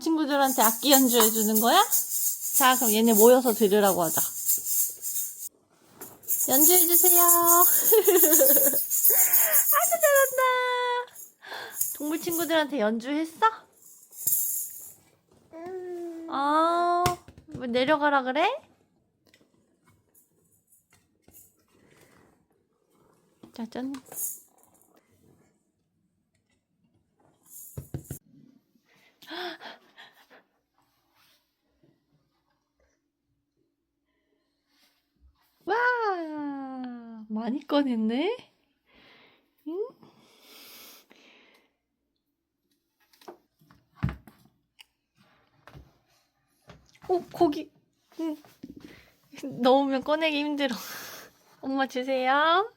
친구들한테 악기 연주해 주는 거야? 자, 그럼 얘네 모여서 들으라고 하자. 연주해 주세요. 아주 잘한다. 동물 친구들한테 연주했어? 아, 왜 내려가라 그래? 짜잔. 와, 많이 꺼냈네? 응? 오, 고기. 응. 넣으면 꺼내기 힘들어. 엄마 주세요.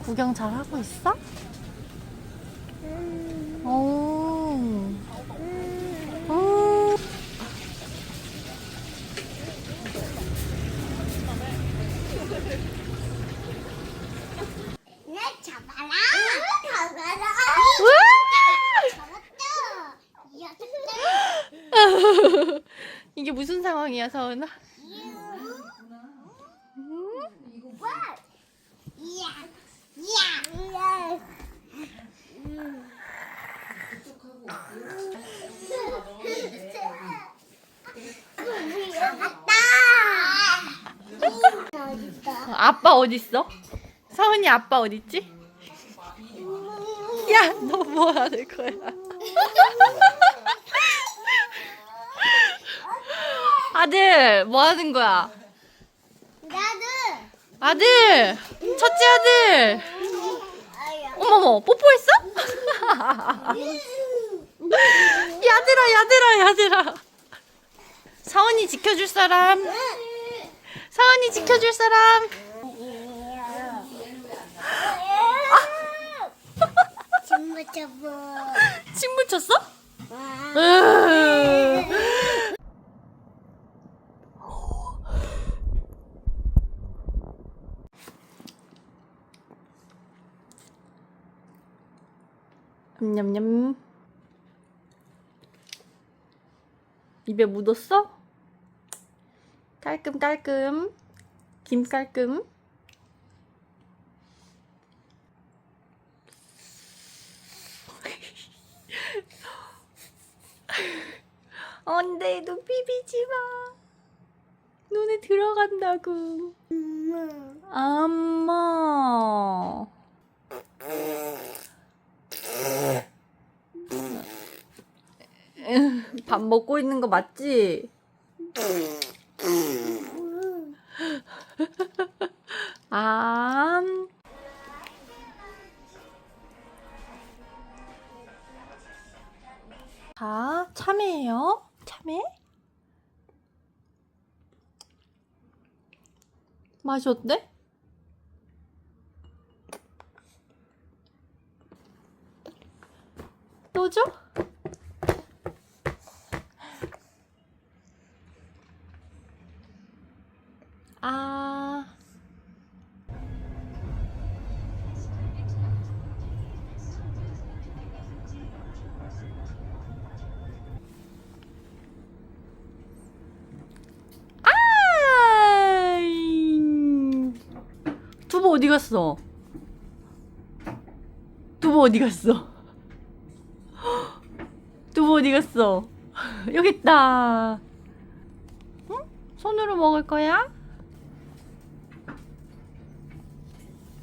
구경 잘 하고 있어? 오. 오. 상황이야, 서은아? 아빠 어딨어? 서은이 아빠 어딨지? 야, 너 뭐 하는 거야? 아들, 뭐 하는 거야? 나도. 아들! 첫째 아들! 아야. 어머머, 뽀뽀했어? 야들아, 야들아, 야들아. 서은이 지켜줄 사람. 서은이 지켜줄 사람. 정말 잡아. 침 묻혔어? 아. 으. 냠냠냠. 입에 묻었어? 깔끔 깔끔. 김 깔끔. 눈 비비지 마. 눈에 들어간다고. 엄마. 밥 먹고 있는 거 맞지? 아. 자, 참외예요. 참외? 맛이 어때? 또 줘? 아. 두부 어디 갔어? 두부 어디 갔어? 두부 어디 갔어? 여기 있다. 응? 손으로 먹을 거야?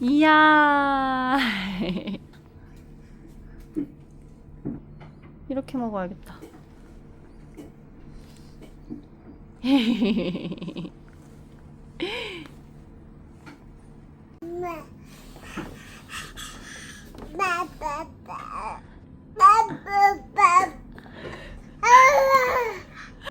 이야. 이렇게 먹어야겠다.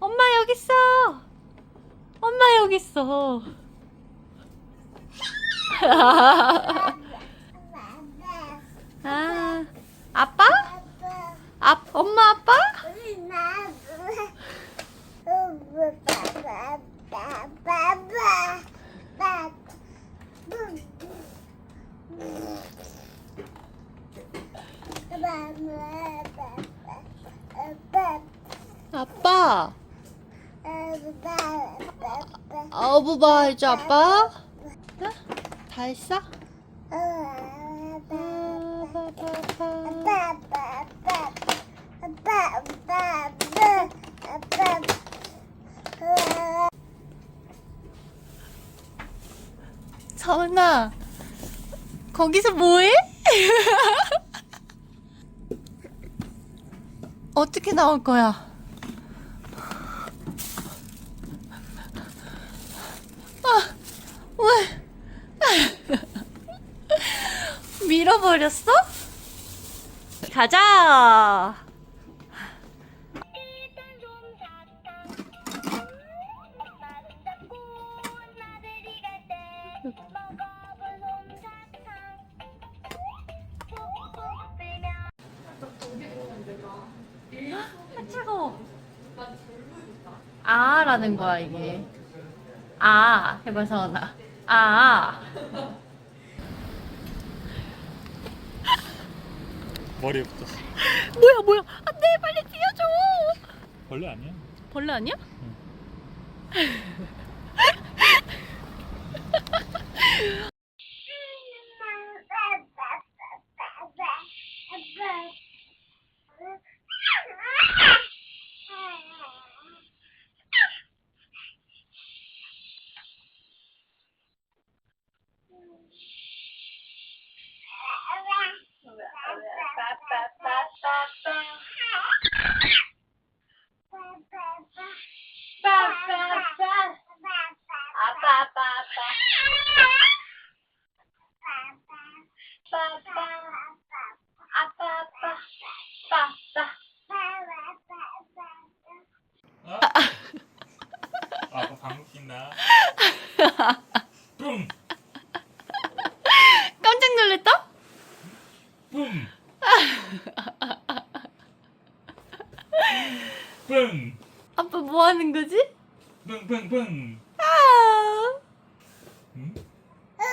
엄마 여기 있어. 엄마 여기 있어. 아, 아빠? 아, 엄마 아빠? 아빠. 아 어부바 이제 아빠. 응? 다 했어? 서은아, 거기서 뭐해? 어떻게 나올 거야? 아, 왜? 밀어 버렸어? 가자! 아, 차가워. 아라는 거야, 이게. 아, 해봐, 서은아. 아. 머리에 붙었어. 뭐야, 뭐야. 안 돼, 빨리 띄워줘. 벌레 아니야? 벌레 아니야? 뿜! 깜짝 놀랐다? 뿜! 뿜! 아빠 뭐 하는 거지? 뿡뿡뿡! 아. 응? 아!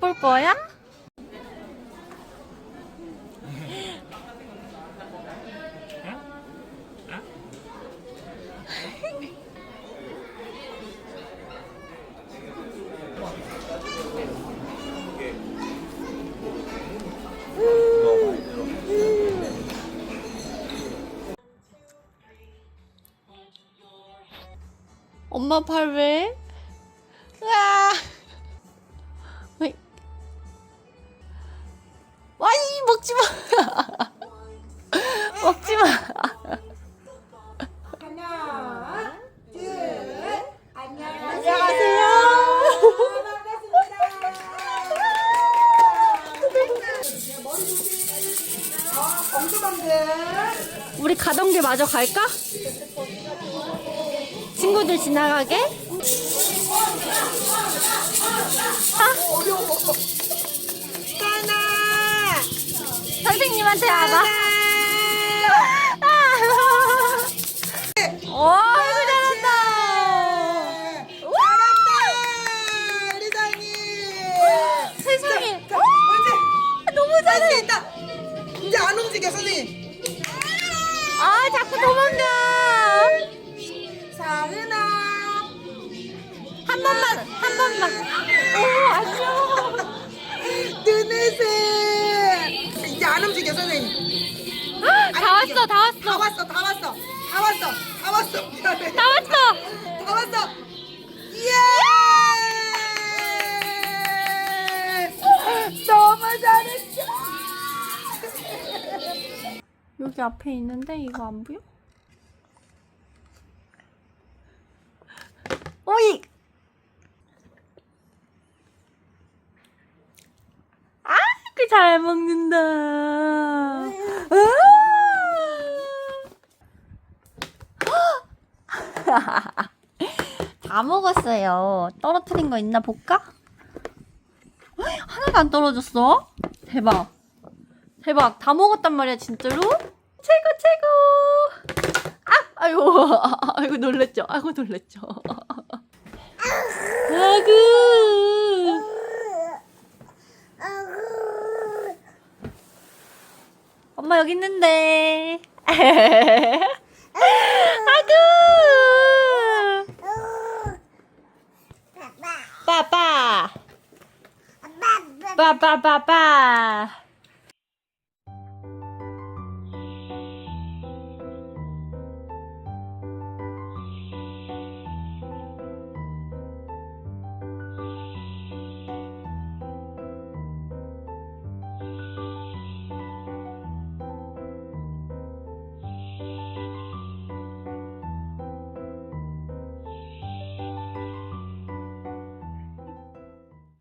볼 거야? 엄마 팔 왜? 으아! 와이 먹지 마. 먹지 마. 하나, 둘, 안녕하세요. 안녕하세요. 어, 엉뚱한데. 우리 가던 길 마저 갈까? 친구들 지나가게? 하 선생님한테 와봐. 오, 이거 잘한다. 잘한다, 우리 다니. 세상에. 자, 언제? 너무 잘해. 할수 있다. 이제 안 움직여, 선생님. 아, 자꾸 도망가. 사은아. 한 번만, 한 번만. 오, 안녕. 눈에세. 이제 안 움직여, 선생님. 다 왔어, 다다 왔어. 왔어, 다 왔어. 다 왔어, 다 왔어. 미안해. 다 왔어. 다 왔어. 예! 너무 잘했어. 여기 앞에 있는데 이거 안 보여? 오이! 아, 그 잘 먹는다. 다 먹었어요. 떨어뜨린 거 있나 볼까? 헉, 하나도 안 떨어졌어. 대박. 대박. 다 먹었단 말이야, 진짜로? 최고, 최고. 아, 아이고, 아이고, 놀랬죠? 아이고, 놀랬죠? 아구. 엄마 여기 있는데. 아구. 아빠 빠빠. 아빠 빠빠빠빠.